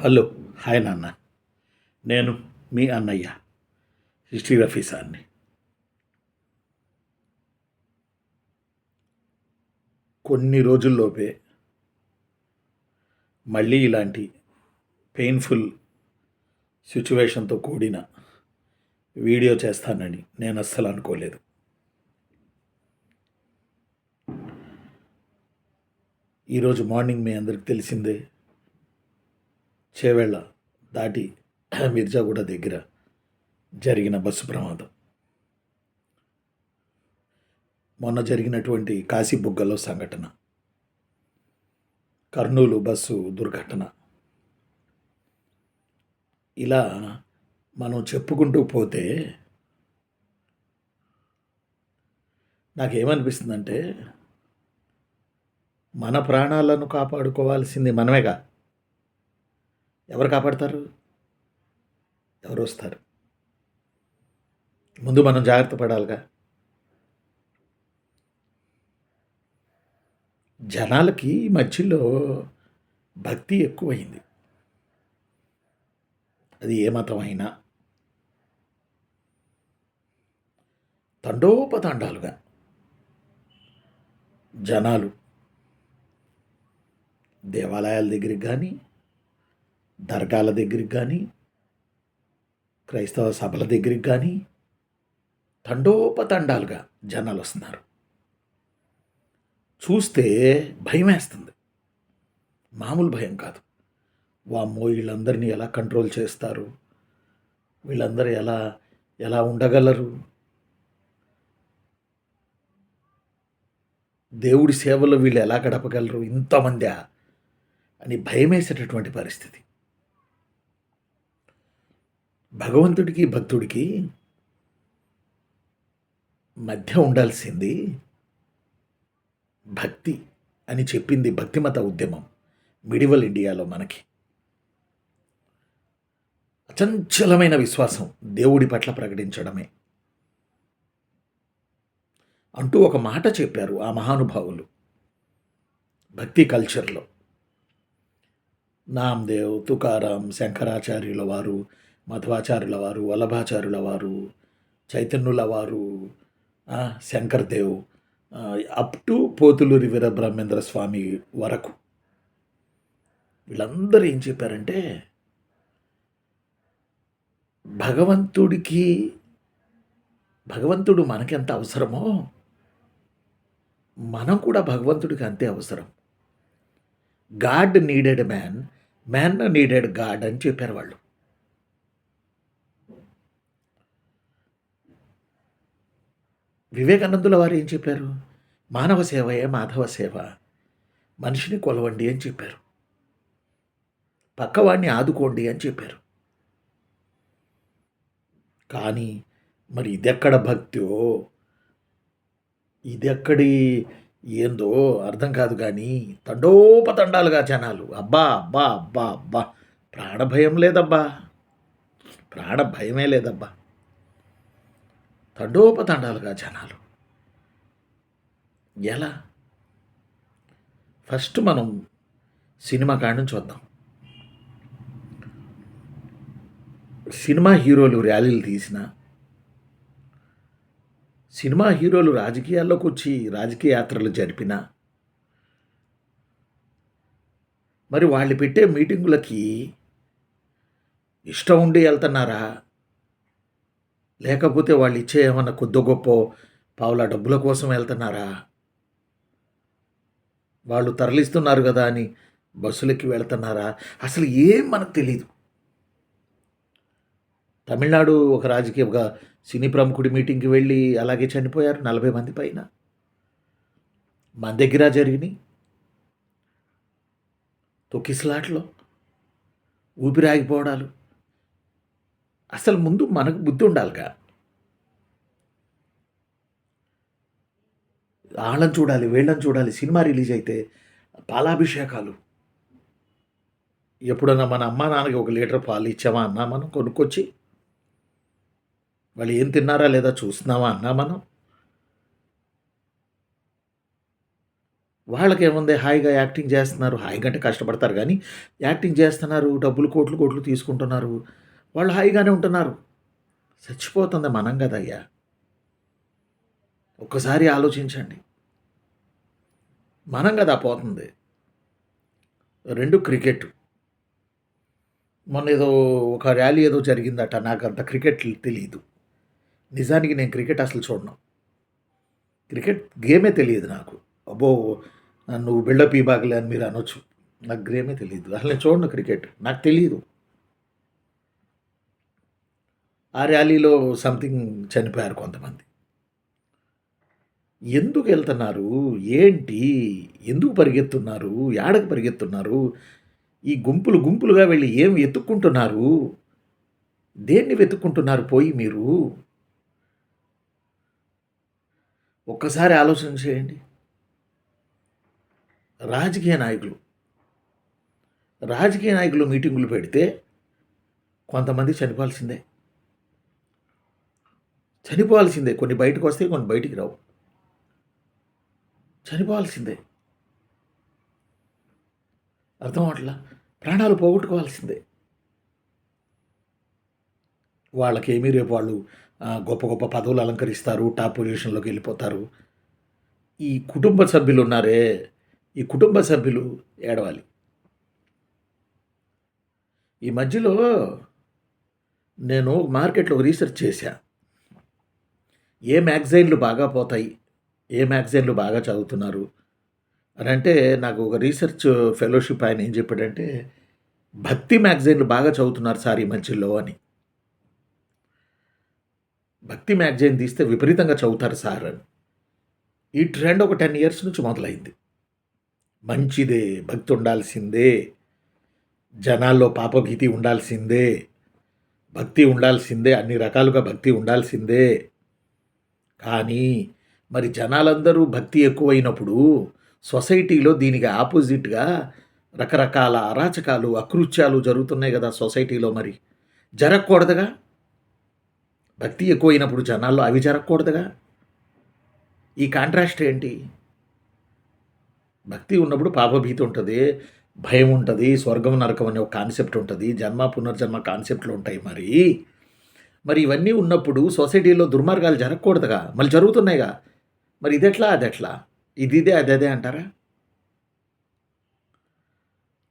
Hello hi నాన్న. నేను మీ అన్నయ్య హిస్టరీ రఫీ సార్ని కొన్ని రోజుల్లోపే మళ్ళీ ఇలాంటి పెయిన్ఫుల్ సిచ్యువేషన్తో కూడిన వీడియో చేస్తానని నేను అస్సలు అనుకోలేదు. ఈరోజు మార్నింగ్ మీ అందరికి తెలిసిందే చేవెళ్ళ దాటి మిర్జాగూడ దగ్గర జరిగిన బస్సు ప్రమాదం. మొన్న జరిగినటువంటి కాశీబుగ్గలో సంఘటన. కర్నూలు బస్సు దుర్ఘటన. ఇలా మనం చెప్పుకుంటూ పోతే నాకేమనిపిస్తుందంటే మన ప్రాణాలను కాపాడుకోవాల్సింది మనమేగా. ఎవరు కాపాడతారు? ఎవరు వస్తారు? ముందు మనం జాగ్రత్త పడాలిగా. జనాలకి ఈ మధ్యలో భక్తి ఎక్కువైంది. అది ఏ మతం అయినా తండోపతండాలుగా. జనాలు దేవాలయాల దగ్గరికి కానీ దర్గాల దగ్గరికి కానీ క్రైస్తవ సభల దగ్గరికి కానీ తండోపతండాలుగా జనాలు వస్తున్నారు. చూస్తే భయం వేస్తుంది మామూలు భయం కాదు. వామ్మో వీళ్ళందరినీ ఎలా కంట్రోల్ చేస్తారు? వీళ్ళందరూ ఎలా ఎలా ఉండగలరు? దేవుడి సేవలో వీళ్ళు ఎలా గడపగలరు? ఇంతమంది అని భయమేసేటటువంటి పరిస్థితి. భగవంతుడికి భక్తుడికి మధ్య ఉండాల్సింది భక్తి అని చెప్పింది భక్తిమత ఉద్యమం మిడివల్ ఇండియాలో మనకి. అచంచలమైన విశ్వాసం దేవుడి పట్ల ప్రకటించడమే. అంటూ ఒక మాట చెప్పారు ఆ మహానుభావులు భక్తి కల్చర్లో. నామ్దేవ్ తుకారాం శంకరాచార్యుల వారు మధ్వాచారుల వారు వల్లభాచారుల వారు చైతన్యుల వారు శంకర్ దేవ్ అప్ టు పోతులూరి వీర బ్రహ్మేంద్ర స్వామి వరకు. వీళ్ళందరూ ఏం చెప్పారంటే భగవంతుడికి భగవంతుడు మనకి ఎంత అవసరమో మనం కూడా భగవంతుడికి అంతే అవసరం. God needed man man needed god అని చెప్పారు వాళ్ళు. వివేకానందుల వారు ఏం చెప్పారు? మానవ సేవయే మాధవ సేవ. మనిషిని కొలవండి అని చెప్పారు. పక్కవాడిని ఆదుకోండి అని చెప్పారు. కానీ మరి ఇదెక్కడ భక్తో ఇదెక్కడి ఏందో అర్థం కాదు కానీ తండోపతండాలుగా జనాలు. అబ్బా అబ్బా అబ్బా అబ్బా. ప్రాణభయం లేదబ్బా. ప్రాణ భయమే లేదబ్బా. తండోపతండాలుగా జనాలు. ఎలా? ఫస్ట్ మనం సినిమా కాడి నుంచి వద్దాం. సినిమా హీరోలు ర్యాలీలు తీసిన సినిమా హీరోలు రాజకీయాల్లోకి వచ్చి రాజకీయ యాత్రలు జరిపిన మరి వాళ్ళు పెట్టే మీటింగులకి ఇష్టం ఉండి వెళ్తున్నారా? లేకపోతే వాళ్ళు ఇచ్చే ఏమన్నా కొద్ది గొప్ప పావుల డబ్బుల కోసం వెళ్తున్నారా? వాళ్ళు తరలిస్తున్నారు కదా అని బస్సులకి వెళ్తున్నారా? అసలు ఏం మనకు తెలియదు తమిళనాడు ఒక రాజకీయ ఒక సినీ ప్రముఖుడి మీటింగ్కి వెళ్ళి అలాగే చనిపోయారు నలభై మంది పైన. మన దగ్గర జరిగినాయి. తొక్కిసలాట్లో ఊపిరి ఆగిపోవడాలు. అసలు ముందు మనకు బుద్ధి ఉండాలిగా. వాళ్ళని చూడాలి వీళ్ళని చూడాలి సినిమా రిలీజ్ అయితే పాలాభిషేకాలు. ఎప్పుడన్నా మన అమ్మా నాన్నకి ఒక లీటర్ పాలు ఇచ్చామా అన్నా మనం కొనుక్కొచ్చి వాళ్ళు ఏం తిన్నారా లేదా చూస్తున్నావా అన్నా మనం. వాళ్ళకేముంది హాయిగా యాక్టింగ్ చేస్తున్నారు హాయిగా అంటే కష్టపడతారు కానీ యాక్టింగ్ చేస్తున్నారు డబ్బులు కోట్లు కోట్లు తీసుకుంటున్నారు. వాళ్ళు హాయిగానే ఉంటున్నారు. చచ్చిపోతుంది మనం కదయ్యా. ఒక్కసారి ఆలోచించండి. మనం కదా పోతుంది. రెండు క్రికెట్. మొన్న ఏదో ఒక ర్యాలీ ఏదో జరిగిందట. నాకు అంత క్రికెట్ తెలియదు నిజానికి నేను క్రికెట్ అసలు చూడను. క్రికెట్ గేమే తెలియదు నాకు. అబ్బో నువ్వు బిల్డప్ ఇవ్వగలే అని మీరు అనొచ్చు. నాకు గేమే తెలియదు అసలు నేను చూడను క్రికెట్. నాకు తెలియదు ఆ ర్యాలీలో సంథింగ్ చనిపోయారు కొంతమంది. ఎందుకు వెళ్తున్నారు? ఏంటి? ఎందుకు పరిగెత్తున్నారు? ఏడకు పరిగెత్తున్నారు? ఈ గుంపులు గుంపులుగా వెళ్ళి ఏం వెతుక్కుంటున్నారు? దేన్ని వెతుక్కుంటున్నారు పోయి మీరు? ఒక్కసారి ఆలోచన చేయండి. రాజకీయ నాయకులు. రాజకీయ నాయకులు మీటింగులు పెడితే కొంతమంది చనిపోవాల్సిందే. చనిపోవాల్సిందే. కొన్ని బయటకు వస్తే కొన్ని బయటికి రావు. చనిపోవాల్సిందే. అర్థం అవట్లా? ప్రాణాలు పోగొట్టుకోవాల్సిందే. వాళ్ళకేమీ రేపు వాళ్ళు గొప్ప గొప్ప పదవులు అలంకరిస్తారు టాప్ పొజిషన్లోకి వెళ్ళిపోతారు. ఈ కుటుంబ సభ్యులు ఉన్నారే ఈ కుటుంబ సభ్యులు ఏడవాలి. ఈ మధ్యలో నేను మార్కెట్లో రీసెర్చ్ చేశా. ఏ మ్యాగజైన్లు బాగా పోతాయి? ఏ మ్యాగజైన్లు బాగా చదువుతున్నారు? అని అంటే నాకు ఒక రీసెర్చ్ ఫెలోషిప్ ఆయన ఏం చెప్పాడంటే భక్తి మ్యాగజైన్లు బాగా చదువుతున్నారు సార్ ఈ మధ్యలో అని. భక్తి మ్యాగజైన్ తీస్తే విపరీతంగా చదువుతారు సార్ అని. ఈ ట్రెండ్ ఒక టెన్ ఇయర్స్ నుంచి మొదలైంది. మంచిదే భక్తి ఉండాల్సిందే. జనాల్లో పాపభీతి ఉండాల్సిందే. భక్తి ఉండాల్సిందే అన్ని రకాలుగా భక్తి ఉండాల్సిందే. కానీ మరి జనాలందరూ భక్తి ఎక్కువైనప్పుడు సొసైటీలో దీనికి ఆపోజిట్గా రకరకాల అరాచకాలు అకృత్యాలు జరుగుతున్నాయి కదా సొసైటీలో మరి. జరగకూడదుగా? భక్తి ఎక్కువైనప్పుడు జనాల్లో అవి జరగకూడదుగా? ఈ కాంట్రాస్ట్ ఏంటి? భక్తి ఉన్నప్పుడు పాపభీతి ఉంటుంది భయం ఉంటుంది స్వర్గం నరకం అనే ఒక కాన్సెప్ట్ ఉంటుంది జన్మ పునర్జన్మ కాన్సెప్ట్లు ఉంటాయి మరి. మరి ఇవన్నీ ఉన్నప్పుడు సొసైటీలో దుర్మార్గాలు జరగకూడదుగా? మళ్ళీ జరుగుతున్నాయిగా? మరి ఇదెట్లా అదెట్లా? ఇది ఇదే అదే అంటారా?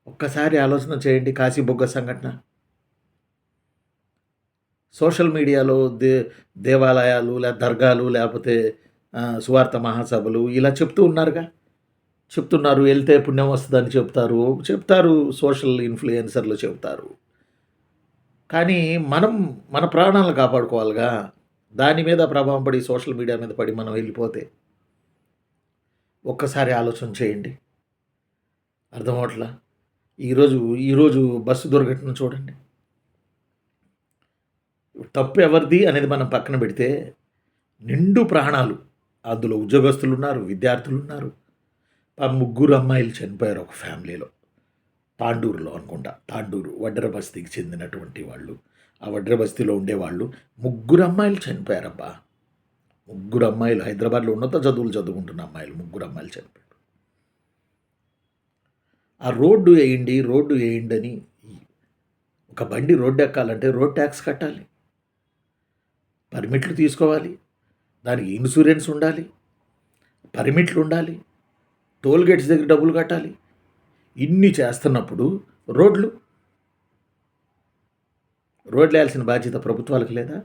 ఒక్కసారి ఆలోచన చేయండి కాశీబొగ్గ సంఘటన. సోషల్ మీడియాలో దే దేవాలయాలు లేదా దర్గాలు లేకపోతే సువార్త మహాసభలు ఇలా చెప్తూ ఉన్నారుగా? చెప్తున్నారు వెళ్తే పుణ్యం వస్తుందని చెప్తారు చెప్తారు సోషల్ ఇన్ఫ్లుయెన్సర్లు చెప్తారు. కానీ మనం మన ప్రాణాలను కాపాడుకోవాలిగా. దాని మీద ప్రభావం పడి సోషల్ మీడియా మీద పడి మనం వెళ్ళిపోతే ఒక్కసారి ఆలోచన చేయండి. అర్థమవట్లా ఈరోజు ఈరోజు బస్సు దుర్ఘటన చూడండి. తప్పు ఎవరిది అనేది మనం పక్కన పెడితే నిండు ప్రాణాలు. అందులో ఉద్యోగస్తులు ఉన్నారు విద్యార్థులు ఉన్నారు. ముగ్గురు అమ్మాయిలు చనిపోయారు ఒక ఫ్యామిలీలో. తాండూరులో అనుకుంటా. తాండూరు వడ్ర బస్తీకి చెందినటువంటి వాళ్ళు. ఆ వడ్ర బస్తీలో ఉండేవాళ్ళు. ముగ్గురు అమ్మాయిలు చనిపోయారబ్బా. ముగ్గురు అమ్మాయిలు. హైదరాబాద్లో ఉన్నత చదువులు చదువుకుంటున్న అమ్మాయిలు. ముగ్గురు అమ్మాయిలు చనిపోయారు. ఆ రోడ్డు వేయండి రోడ్డు వేయండి అని ఒక బండి రోడ్డు ఎక్కాలంటే రోడ్ ట్యాక్స్ కట్టాలి. పర్మిట్లు తీసుకోవాలి. దానికి ఇన్సూరెన్స్ ఉండాలి. పర్మిట్లు ఉండాలి. టోల్ గేట్స్ దగ్గర డబ్బులు కట్టాలి. ఇన్ని చేస్తున్నప్పుడు రోడ్లు? రోడ్లు వేయాల్సిన బాధ్యత ప్రభుత్వాలకు లేదా?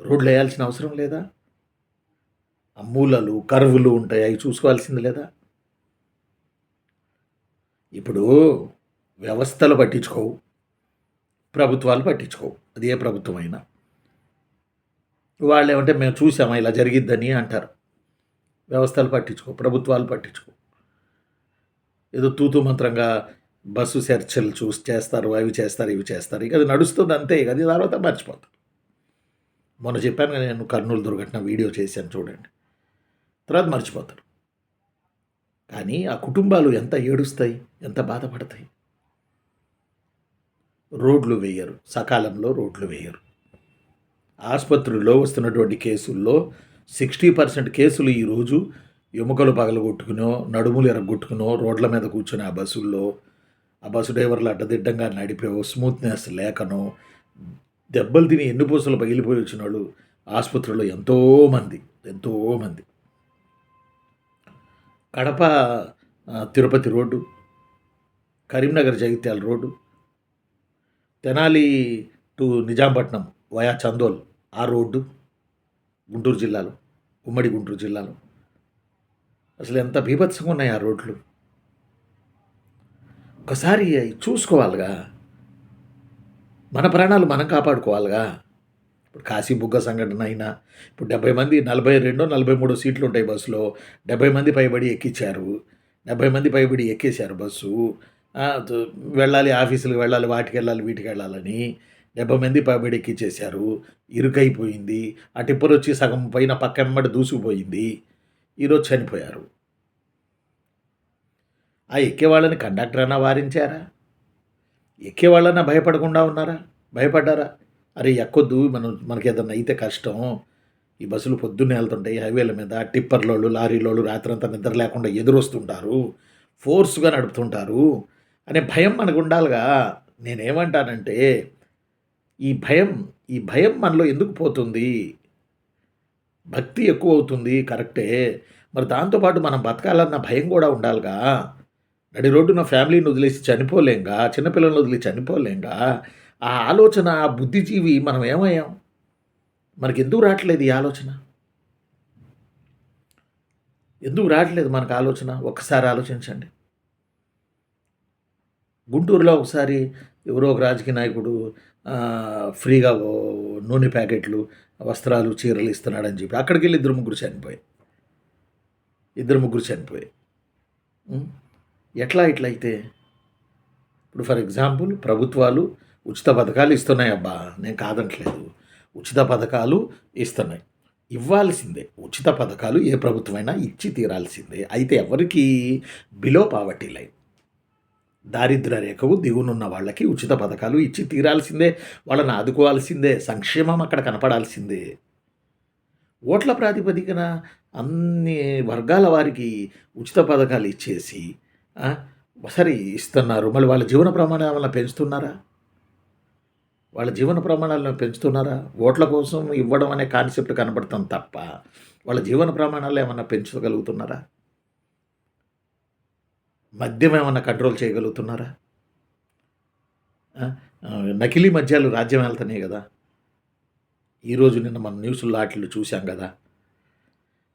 రోడ్లు వేయాల్సిన అవసరం లేదా? మూలలు కరువులు ఉంటాయి? అవి చూసుకోవాల్సింది లేదా? ఇప్పుడు వ్యవస్థలు పట్టించుకోవు. ప్రభుత్వాలు పట్టించుకోవు. అది ఏ ప్రభుత్వం అయినా వాళ్ళు ఏమంటే మేము చూసామా ఇలా జరిగిద్దని అంటారు. వ్యవస్థలు పట్టించుకో ప్రభుత్వాలు పట్టించుకో ఏదో తూతు మంత్రంగా బస్సు చర్చలు చూసి చేస్తారు అవి చేస్తారు ఇవి చేస్తారు. ఇక అది నడుస్తుంది అంతే ఇక అది తర్వాత మర్చిపోతారు మొన్న చెప్పాను నేను కర్నూలు దుర్ఘటన వీడియో చేశాను చూడండి. తర్వాత మర్చిపోతారు. కానీ ఆ కుటుంబాలు ఎంత ఏడుస్తాయి ఎంత బాధపడతాయి. రోడ్లు వేయరు సకాలంలో రోడ్లు వేయరు. ఆసుపత్రుల్లో వస్తున్నటువంటి కేసుల్లో సిక్స్టీ పర్సెంట్ కేసులు ఈరోజు ఎముకలు పగలగొట్టుకునో నడుములు ఎరగొట్టుకునో రోడ్ల మీద కూర్చుని ఆ బస్సుల్లో ఆ బస్సు డ్రైవర్లు అడ్డదిడ్డంగా నడిపేవో స్మూత్నెస్ లేకనో దెబ్బలు తిని ఎన్ని పూసలు పగిలిపోయి వచ్చిన వాళ్ళు ఆసుపత్రిలో ఎంతోమంది ఎంతోమంది Kadapa Tirupati road Karimnagar Jagtial road Tenali to Nizampatnam via Chandole ఆ రోడ్డు గుంటూరు జిల్లాలో ఉమ్మడి గుంటూరు జిల్లాలో. అసలు ఎంత బీభత్సంగా ఉన్నాయి ఆ రోడ్లు? ఒకసారి అవి చూసుకోవాలిగా. మన ప్రాణాలు మనం కాపాడుకోవాలిగా. ఇప్పుడు కాశీ బుగ్గ సంఘటన అయినా ఇప్పుడు డెబ్బై మంది నలభై రెండో నలభై మూడో సీట్లు ఉంటాయి బస్సులో. డెబ్బై మంది పైబడి ఎక్కించారు డెబ్బై మంది పైబడి ఎక్కేశారు బస్సు. వెళ్ళాలి ఆఫీసులకు వెళ్ళాలి వాటికి వెళ్ళాలి వీటికి వెళ్ళాలని డెబ్బై మంది పైబడి ఎక్కించేశారు ఇరుకైపోయింది. ఆ టిప్పర్ వచ్చి సగం పైన పక్క పక్కెమ్మడి దూసుకుపోయింది. ఈరోజు చనిపోయారు. ఆ ఎక్కేవాళ్ళని కండక్టర్ అన్నా వారించారా? ఎక్కేవాళ్ళన్నా భయపడకుండా ఉన్నారా? భయపడ్డారా? అరే ఎక్కొద్దు మనం మనకి ఏదన్నా అయితే కష్టం. ఈ బస్సులు పొద్దున్నే వెళ్తుంటాయి హైవేల మీద టిప్పర్లోళ్ళు లారీలోళ్ళు రాత్రంతా నిద్ర లేకుండా ఎదురొస్తుంటారు ఫోర్స్గా నడుపుతుంటారు అనే భయం మనకు ఉండాలిగా. నేనేమంటానంటే ఈ భయం ఈ భయం మనలో ఎందుకు పోతుంది? భక్తి ఎక్కువ అవుతుంది కరెక్టే. మరి దాంతోపాటు మనం బతకాలన్న భయం కూడా ఉండాలిగా. నడి రోడ్డున ఫ్యామిలీని వదిలేసి చనిపోలేంగా చిన్నపిల్లలను వదిలి చనిపోలేంగా ఆ ఆలోచన ఆ బుద్ధిజీవి మనం ఏమయ్యాం? మనకి ఎందుకు రావట్లేదు ఈ ఆలోచన? ఎందుకు రావట్లేదు మనకు ఆలోచన? ఒక్కసారి ఆలోచించండి. గుంటూరులో ఒకసారి ఎవరో ఒక రాజకీయ నాయకుడు ఫ్రీగా ఓ నూనె ప్యాకెట్లు వస్త్రాలు చీరలు ఇస్తున్నాడని చెప్పి. అక్కడికి వెళ్ళి ఇద్దరు ముగ్గురు చనిపోయాయి ఇద్దరు ముగ్గురు చనిపోయాయి ఎట్లా ఇట్లా అయితే? ఇప్పుడు ఫర్ ఎగ్జాంపుల్ ప్రభుత్వాలు ఉచిత పథకాలు ఇస్తున్నాయి అబ్బా నేను కాదంటలేదు. ఉచిత పథకాలు ఇస్తున్నాయి. ఇవ్వాల్సిందే. ఉచిత పథకాలు ఏ ప్రభుత్వమైనా ఇచ్చి తీరాల్సిందే. అయితే ఎవరికి బిలో పావర్టీ లైన్. దారిద్ర రేఖకు దిగునున్న వాళ్ళకి ఉచిత పథకాలు ఇచ్చి తీరాల్సిందే వాళ్ళని ఆదుకోవాల్సిందే సంక్షేమం అక్కడ కనపడాల్సిందే. ఓట్ల ప్రాతిపదికన అన్ని వర్గాల వారికి ఉచిత పథకాలు ఇచ్చేసి సరే ఇస్తున్నారు. మళ్ళీ వాళ్ళ జీవన ప్రమాణాలను పెంచుతున్నారా? వాళ్ళ జీవన ప్రమాణాలను పెంచుతున్నారా? ఓట్ల కోసం ఇవ్వడం అనే కాన్సెప్ట్ కనబడతాం తప్ప వాళ్ళ జీవన ప్రమాణాలు ఏమన్నా పెంచగలుగుతున్నారా మద్యం ఏమన్నా కంట్రోల్ చేయగలుగుతున్నారా నకిలీ మద్యాలు రాజ్యం వెళ్తున్నాయి కదా. ఈరోజు నిన్న మనం న్యూస్లో వాటిలో చూసాం కదా.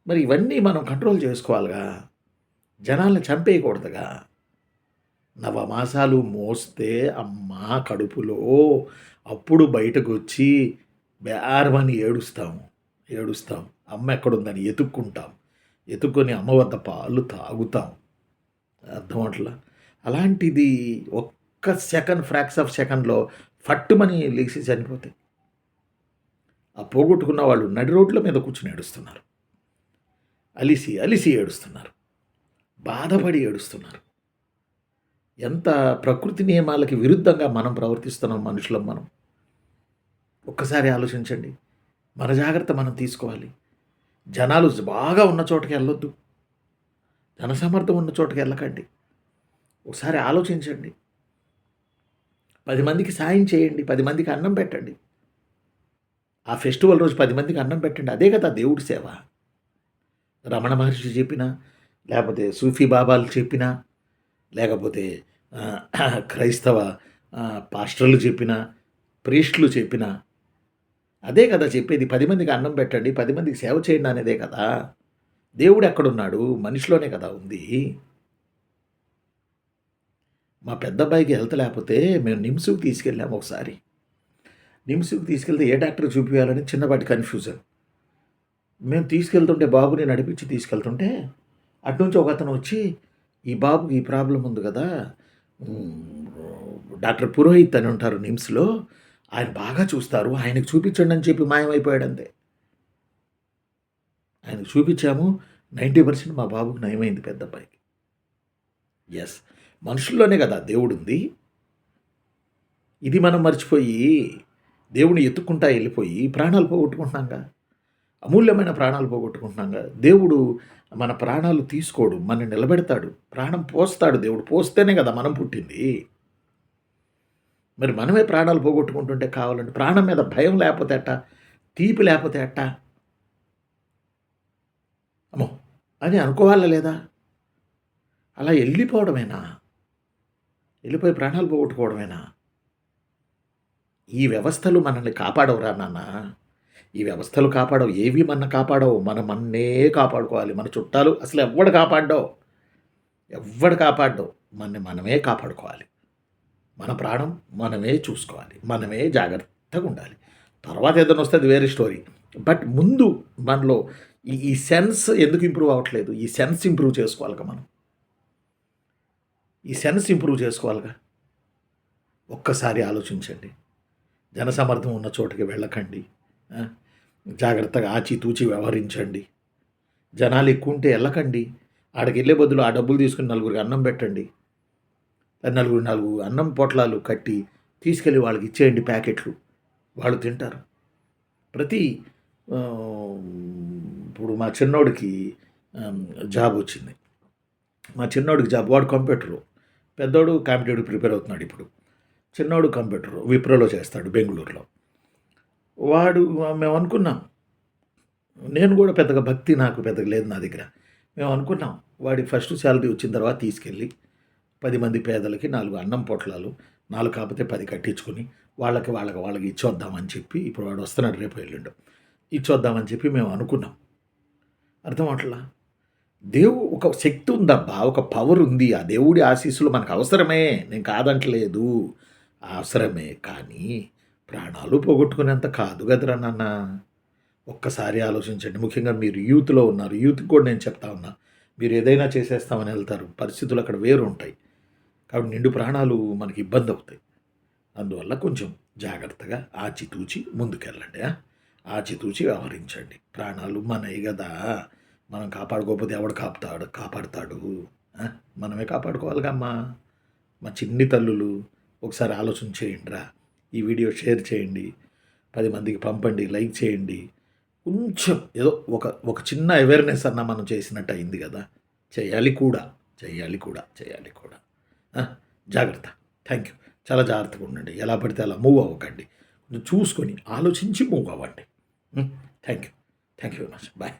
మరి ఇవన్నీ మనం కంట్రోల్ చేసుకోవాలిగా. జనాలను చంపేయకూడదుగా. నవమాసాలు మోస్తే అమ్మ కడుపులో. అప్పుడు బయటకు వచ్చి బేరమని ఏడుస్తాము ఏడుస్తాం. అమ్మ ఎక్కడుందని ఎతుక్కుంటాం. ఎతుక్కొని అమ్మ వద్ద పాలు తాగుతాం. అర్థం అట్లా అలాంటిది ఒక్క సెకండ్ ఫ్రాక్స్ ఆఫ్ సెకండ్లో ఫట్టుమని లేచి చనిపోతే ఆ పోగొట్టుకున్న వాళ్ళు నడి రోడ్ల మీద కూర్చుని ఏడుస్తున్నారు. అలిసి అలిసి ఏడుస్తున్నారు. బాధపడి ఏడుస్తున్నారు. ఎంత ప్రకృతి నియమాలకి విరుద్ధంగా మనం ప్రవర్తిస్తున్నాం మనుషులం మనం. ఒక్కసారి ఆలోచించండి. మన జాగ్రత్త మనం తీసుకోవాలి. జనాలు బాగా ఉన్న చోటకి వెళ్ళొద్దు. జనసమర్థం ఉన్న చోటకి వెళ్ళకండి. ఒకసారి ఆలోచించండి. పది మందికి సాయం చేయండి. పది మందికి అన్నం పెట్టండి. ఆ ఫెస్టివల్ రోజు పది మందికి అన్నం పెట్టండి. అదే కదా దేవుడి సేవ. రమణ మహర్షి చెప్పినా లేకపోతే సూఫీ బాబాలు చెప్పినా లేకపోతే క్రైస్తవ పాస్టర్లు చెప్పినా ప్రీస్టులు చెప్పినా అదే కదా చెప్పేది. పది మందికి అన్నం పెట్టండి. పది మందికి సేవ చేయండి అనేదే కదా. దేవుడు ఎక్కడున్నాడు? మనిషిలోనే కదా ఉంది. మా పెద్ద అబ్బాయికి హెల్త్ లేకపోతే మేము నిమ్స్కి తీసుకెళ్ళాము ఒకసారి. నిమ్సుకు తీసుకెళ్తే ఏ డాక్టర్ చూపించాలని చిన్నపాటి కన్ఫ్యూజన్. మేము తీసుకెళ్తుంటే బాబుని నడిపించి తీసుకెళ్తుంటే అటునుంచి ఒక అతను వచ్చి ఈ బాబుకి ఈ ప్రాబ్లం ఉంది కదా డాక్టర్ పురోహిత్ అని ఉంటారు నిమ్స్లో ఆయన బాగా చూస్తారు ఆయనకు చూపించండి అని చెప్పి మాయమైపోయాడంతే. ఆయనకు చూపించాము. నైంటీ పర్సెంట్ మా బాబుకు నయమైంది పెద్ద అబ్బాయికి. ఎస్ మనుషుల్లోనే కదా దేవుడు ఉంది ఇది మనం మర్చిపోయి దేవుని ఎత్తుకుంటా వెళ్ళిపోయి ప్రాణాలు పోగొట్టుకుంటున్నాంగా అమూల్యమైన ప్రాణాలు పోగొట్టుకుంటున్నాంగా దేవుడు మన ప్రాణాలు తీసుకోడు మన నిలబెడతాడు ప్రాణం పోస్తాడు దేవుడు. పోస్తేనే కదా మనం పుట్టింది. మరి మనమే ప్రాణాలు పోగొట్టుకుంటుంటే కావాలంటే ప్రాణం మీద భయం లేకపోతే అట్ట తీపి లేకపోతే అట్ట అమ్మో అని అనుకోవాలా లేదా? అలా వెళ్ళిపోవడమేనా వెళ్ళిపోయి ప్రాణాలు పోగొట్టుకోవడమేనా? ఈ వ్యవస్థలు మనల్ని కాపాడవురా నాన్న. ఈ వ్యవస్థలు కాపాడవు ఏవి మన కాపాడవు మనం మన్నే కాపాడుకోవాలి. మన చుట్టాలు అసలు ఎవ్వడు కాపాడవు ఎవ్వడు కాపాడవు మనని మనమే కాపాడుకోవాలి. మన ప్రాణం మనమే చూసుకోవాలి. మనమే జాగ్రత్తగా ఉండాలి. తర్వాత ఏదైనా వస్తే అది వేరే స్టోరీ. బట్ ముందు మనలో ఈ ఈ సెన్స్ ఎందుకు ఇంప్రూవ్ అవ్వట్లేదు? ఈ సెన్స్ ఇంప్రూవ్ చేసుకోవాలిగా మనం. ఈ సెన్స్ ఇంప్రూవ్ చేసుకోవాలిగా. ఒక్కసారి ఆలోచించండి. జనసమర్థం ఉన్న చోటుకి వెళ్ళకండి. జాగ్రత్తగా ఆచితూచి వ్యవహరించండి. జనాలు ఎక్కువ ఉంటే వెళ్ళకండి. ఆడికి వెళ్ళే బదులు ఆ డబ్బులు తీసుకుని నలుగురికి అన్నం పెట్టండి. నలుగురు నాలుగు అన్నం పొట్లాలు కట్టి తీసుకెళ్ళి వాళ్ళకి ఇచ్చేయండి ప్యాకెట్లు. వాళ్ళు తింటారు. ప్రతి ఇప్పుడు మా చిన్నోడికి జాబ్ వచ్చింది. మా చిన్నోడికి జాబ్ వాడు కంప్యూటరు. పెద్దోడు కాంపిటేటివ్ ప్రిపేర్ అవుతున్నాడు ఇప్పుడు. చిన్నోడు కంప్యూటర్ విప్రోలో చేస్తాడు బెంగళూరులో. వాడు మేము అనుకున్నాం. నేను కూడా పెద్దగా భక్తి నాకు పెద్దగా లేదు నా దగ్గర. మేము అనుకున్నాం. వాడి ఫస్ట్ శాలరీ వచ్చిన తర్వాత తీసుకెళ్ళి పది మంది పేదలకి నాలుగు అన్నం పొట్లాలు నాలుగు కాకపోతే పది కట్టించుకొని వాళ్ళకి వాళ్ళకి వాళ్ళకి ఇచ్చొద్దామని చెప్పి ఇప్పుడు వాడు వస్తున్నాడు రేపు ఎల్లుండు. ఇచ్చొద్దామని చెప్పి మేము అనుకున్నాం. అర్థం అవట్లా దేవు ఒక శక్తి ఉందబ్బా ఒక పవర్ ఉంది. ఆ దేవుడి ఆశీస్సులు మనకు అవసరమే. నేను కాదంటలేదు. అవసరమే కానీ ప్రాణాలు పోగొట్టుకునేంత కాదు కదరా నాన్న. ఒక్కసారి ఆలోచించండి. ముఖ్యంగా మీరు యూత్లో ఉన్నారు. యూత్కి కూడా నేను చెప్తా ఉన్నా. మీరు ఏదైనా చేసేస్తామని వెళ్తారు. పరిస్థితులు అక్కడ వేరు ఉంటాయి. కాబట్టి నిండు ప్రాణాలు మనకి ఇబ్బంది అవుతాయి. అందువల్ల కొంచెం జాగ్రత్తగా ఆచితూచి ముందుకెళ్ళండి ఆచితూచి వ్యవహరించండి. ప్రాణాలు మనయి కదా మనం కాపాడుకోకపోతే ఎవడు కాపుతాడు? కాపాడుతాడు. మనమే కాపాడుకోవాలిగా అమ్మా మా చిన్ని తల్లులు ఒకసారి ఆలోచన చేయండి రా ఈ వీడియో షేర్ చేయండి. పది మందికి పంపండి లైక్ చేయండి. కొంచెం ఏదో ఒక ఒక చిన్న అవేర్నెస్ అన్న మనం చేసినట్టు అయింది కదా. చేయాలి కూడా చేయాలి కూడా చేయాలి కూడా. జాగ్రత్త. థ్యాంక్ యూ చాలా జాగ్రత్తగా ఉండండి. ఎలా పడితే అలా మూవ్ అవ్వకండి. కొంచెం చూసుకొని ఆలోచించి మూవ్ అవ్వండి. Thank you thank you very much bye